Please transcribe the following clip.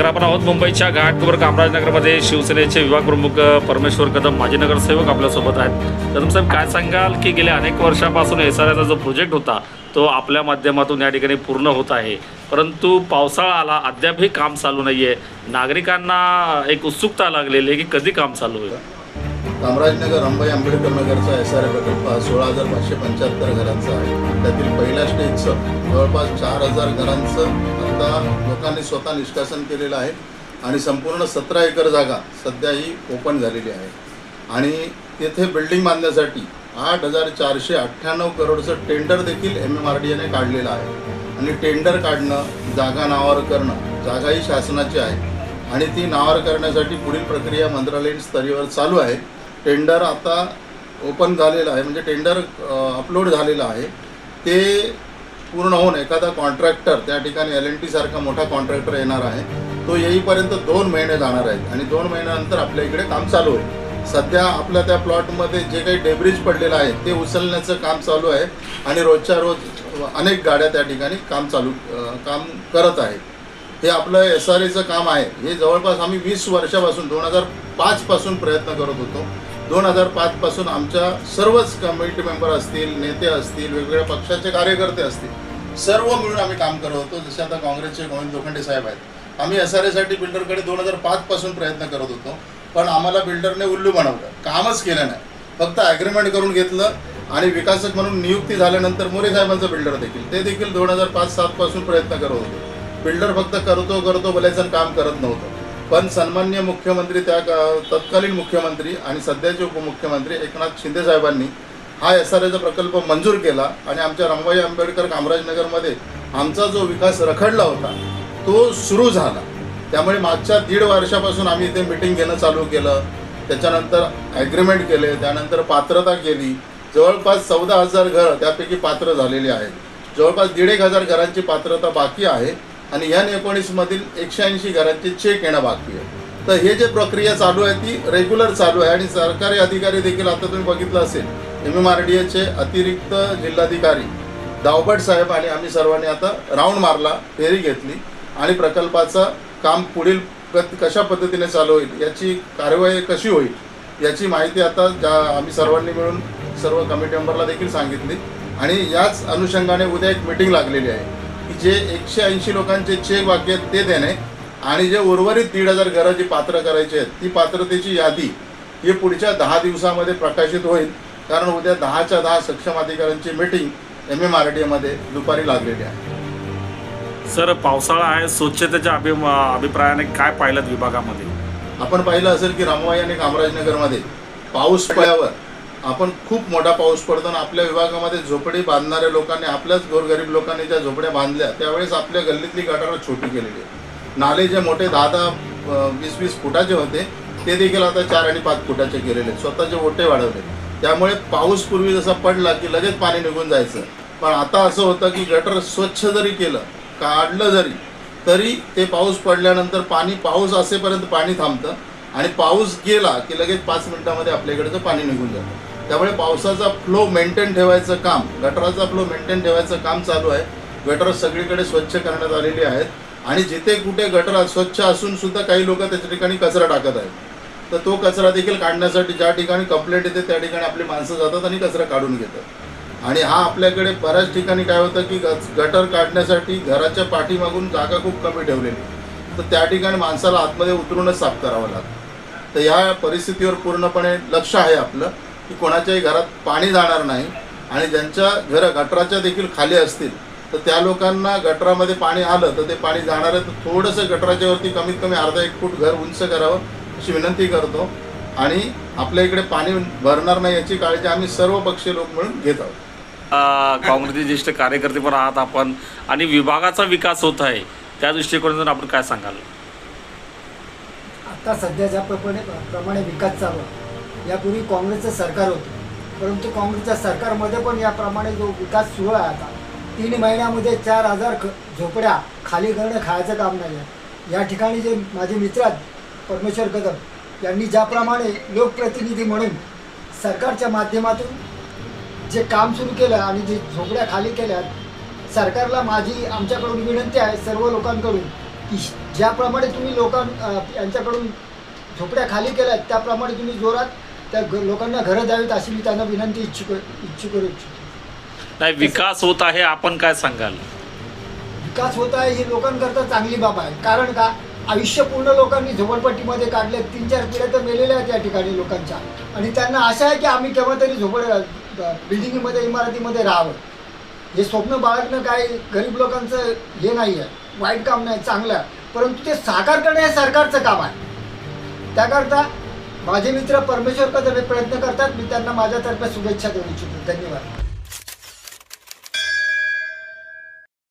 नमस्कार आपण आहोत मुंबईच्या घाटकोपर कामराजनगरमध्ये. शिवसेनेचे विभाग प्रमुख परमेश्वर कदम माजी नगरसेवक आपल्यासोबत आहेत. कदम साहेब काय सांगाल की गेल्या अनेक वर्षापासून एस आर आयचा जो प्रोजेक्ट होता तो आपल्या माध्यमातून या ठिकाणी पूर्ण होत आहे. परंतु पावसाळा आला अद्यापही काम चालू नाही आहे नागरिकांना एक उत्सुकता लागलेली आहे की कधी काम चालू होईल? कामराजनगर अंबाई आंबेडकर नगरचा एस आर प्रकल्प हा सोळा हजार पाचशे पंच्याहत्तर घरांचा आहे. त्यातील पहिल्या स्टेजचं जवळपास चार हजार घरांचं आता लोकांनी स्वतः निष्कासन केलेलं आहे आणि संपूर्ण सतरा एकर जागा सध्या ही ओपन झालेली आहे. आणि तेथे बिल्डिंग बांधण्यासाठी आठ हजार चारशे अठ्ठ्याण्णव करोडचं टेंडर देखील एम एम आर डी एने काढलेलं आहे. आणि टेंडर काढणं जागा नावावर करणं जागाही शासनाची आहे. आणि ती नावावर करण्यासाठी पुढील प्रक्रिया मंत्रालयीन स्तरीवर चालू आहे. टेंडर आता ओपन झालेलं आहे म्हणजे टेंडर अपलोड झालेलं आहे. ते पूर्ण होऊन एखादा कॉन्ट्रॅक्टर त्या ठिकाणी एल एन टी सारखा मोठा कॉन्ट्रॅक्टर येणार आहे. तो येईपर्यंत दोन महिने जाणार आहेत आणि दोन महिन्यानंतर आपल्या इकडे काम चालू होईल सध्या आपल्या त्या प्लॉटमध्ये जे काही डेब्रिज पडलेलं आहे ते उचलण्याचं काम चालू आहे आणि रोजच्या रोज अनेक गाड्या त्या ठिकाणी काम चालू काम करत आहेत हे आपलं एस आर एचं काम आहे. हे जवळपास आम्ही वीस वर्षापासून दोन हजार पाचपासून प्रयत्न करत होतो. दोन हजार पाचपासून आमच्या सर्वच कमिटी मेंबर असतील नेते असतील वेगवेगळ्या पक्षाचे कार्यकर्ते असतील सर्व मिळून आम्ही काम करत होतो. जसे आता काँग्रेसचे गोविंद लोखंडे साहेब आहेत. आम्ही एस आर एसाठी बिल्डरकडे दोन हजार पाचपासून प्रयत्न करत होतो. पण आम्हाला बिल्डरने उल्लू बनवलं. कामच केलं नाही. फक्त ॲग्रीमेंट करून घेतलं आणि विकासक म्हणून नियुक्ती झाल्यानंतर मोरे साहेबांचं बिल्डर देखील. ते देखील दोन हजार पाच सातपासून प्रयत्न करत होते. बिल्डर फक्त करतो करतो बोलायचं काम करत नव्हतं. पण सन्मान्य मुख्यमंत्री त्या तत्कालीन मुख्यमंत्री आणि सध्याचे उपमुख्यमंत्री एकनाथ शिंदे साहेबांनी हा एस आर एचा प्रकल्प मंजूर केला आणि आमच्या रमबाई आंबेडकर कामराजनगरमध्ये आमचा जो विकास रखडला होता तो सुरू झाला. त्यामुळे मागच्या दीड वर्षापासून आम्ही इथे मिटिंग घेणं चालू केलं. त्याच्यानंतर ॲग्रीमेंट केले त्यानंतर पात्रता केली. जवळपास चौदा हजार घरं त्यापैकी पात्र झालेली आहेत. जवळपास दीड एक हजार घरांची पात्रता बाकी आहे. आणि एन एकोणीसमधील एकशे ऐंशी घरांचे चेक येणं बाकी आहे. तर हे जे प्रक्रिया चालू आहे ती रेग्युलर चालू आहे आणि सरकारी अधिकारी देखील आता तुम्ही बघितलं असेल एम एम आर डी एचे अतिरिक्त जिल्हाधिकारी दावबट साहेब आणि आम्ही सर्वांनी आता राऊंड मारला फेरी घेतली आणि प्रकल्पाचं काम पुढील कशा पद्धतीने चालू होईल याची कार्यवाही कशी होईल याची माहिती आता ज्या आम्ही सर्वांनी मिळून सर्व कमिटी मेंबरला देखील सांगितली. आणि याच अनुषंगाने उद्या एक मीटिंग लागलेली आहे. जे एकशे ऐंशी लोकांचे चेक बाकी आहेत ते देणे आणि जे उर्वरित दीड हजार घरं जी पात्र करायची आहेत ती पात्रतेची यादी ही पुढच्या दहा दिवसामध्ये प्रकाशित होईल. कारण उद्या दहाच्या दहा सक्षम अधिकाऱ्यांची meeting M M R D एमध्ये दुपारी लागलेली आहे. सर पावसाळा आहे स्वच्छतेच्या अभि अभिप्रायाने काय पाहिलं विभागामध्ये? आपण पाहिलं असेल की रामवाई आणि कामराजनगरमध्ये पाऊस पडल्यावर आपण खूप मोठा पाऊस पडतो आणि आपल्या विभागामध्ये झोपडी बांधणाऱ्या लोकांनी आपल्याच गोरगरीब लोकांनी ज्या झोपड्या बांधल्या त्यावेळेस आपल्या गल्लीतली गटारं छोटी केलेली आहे नाले जे मोठे दहा दहा वीस वीस फुटाचे होते ते देखील आता चार आणि पाच फुटाचे केलेले स्वतःचे ओटे वाढवले. त्यामुळे पाऊस पूर्वी जसा पडला की लगेच पाणी निघून जायचं. पण आता असं होतं की गटर स्वच्छ जरी केलं काढलं जरी तरी ते पाऊस पडल्यानंतर पाणी पाऊस असेपर्यंत पाणी थांबतं आणि पाऊस गेला की लगेच पाच मिनिटामध्ये आपल्याकडचं पाणी निघून जातं. त्यामुळे पावसाचा फ्लो मेंटेन ठेवायचं काम गटराचा फ्लो मेंटेन ठेवायचं काम चालू आहे. गटर सगळीकडे स्वच्छ करण्यात आलेली आहेत. आणि जिथे कुठे गटर स्वच्छ असून सुद्धा काही लोक त्याच्या ठिकाणी कचरा टाकत आहेत. तर तो कचरा देखील काढण्यासाठी ज्या ठिकाणी कंप्लेंट येते त्या ठिकाणी आपली माणसं जातात आणि कचरा काढून घेतात. आणि हा आपल्याकडे बऱ्याच ठिकाणी काय होतं की गटर काढण्यासाठी घराच्या पाठीमागून जागा खूप कमी ठेवलेली. तर त्या ठिकाणी माणसाला आतमध्ये उतरूनच साफ करावं लागतं. तर ह्या परिस्थितीवर पूर्णपणे लक्ष आहे आपलं. की कोणाच्याही घरात पाणी जाणार नाही आणि ज्यांच्या घरं गटराच्या देखील खाली असतील तर त्या लोकांना गटरामध्ये पाणी आलं तर ते पाणी जाणार आहे तर थोडंसं गटराच्या वरती कमीत कमी अर्धा एक फूट घर उंच करावं अशी विनंती करतो. आणि आपल्या इकडे पाणी भरणार नाही याची काळजी आम्ही सर्व पक्षीय लोक मिळून घेत आहोत. काँग्रेसचे ज्येष्ठ कार्यकर्ते पण आहात आपण आणि विभागाचा विकास होत आहे त्या दृष्टिकोनातून आपण काय सांगाल? आता सध्या ज्या प्रमाणे प्रमाणे विकास चालू आहे यापूर्वी काँग्रेसचं सरकार होतं. परंतु काँग्रेसच्या सरकारमध्ये पण याप्रमाणे जो विकास सुरू आहे आता तीन महिन्यामध्ये चार हजार ख झोपड्या खाली करणं खायचं काम नाही आहे. या ठिकाणी जे माझे मित्र आहेत परमेश्वर कदम यांनी ज्याप्रमाणे लोकप्रतिनिधी म्हणून सरकारच्या माध्यमातून जे काम सुरू केलं आणि जे झोपड्या खाली केल्या सरकारला माझी आमच्याकडून विनंती आहे सर्व लोकांकडून की ज्याप्रमाणे तुम्ही लोकां यांच्याकडून झोपड्या खाली केल्यात त्याप्रमाणे तुम्ही जोरात त्या घ- लोकांना घरं द्यावीत अशी मी त्यांना विनंती इच्छुक इच्छुक करू इच्छितो. नाही विकास होत आहे आपण काय सांगाल? विकास होत आहे ही लोकांकरता चांगली बाब आहे. कारण का? आयुष्य पूर्ण लोकांनी झोपडपट्टीमध्ये काढले तीन चार पिढ्या तर मेलेल्या आहेत या ठिकाणी लोकांच्या. आणि त्यांना आशा आहे की आम्ही केव्हा तरी झोपड बिल्डिंगमध्ये इमारतीमध्ये राहावं. हे स्वप्न बाळगणं काय गरीब लोकांचं हे नाही आहे. वाईट काम नाही चांगलं आहे. परंतु ते साकार करणं हे सरकारचं काम आहे. त्याकरता माझे मित्र परमेश्वर कदम हे प्रयत्न करतात. मी त्यांना माझ्यातर्फे शुभेच्छा देऊ इच्छितो. धन्यवाद.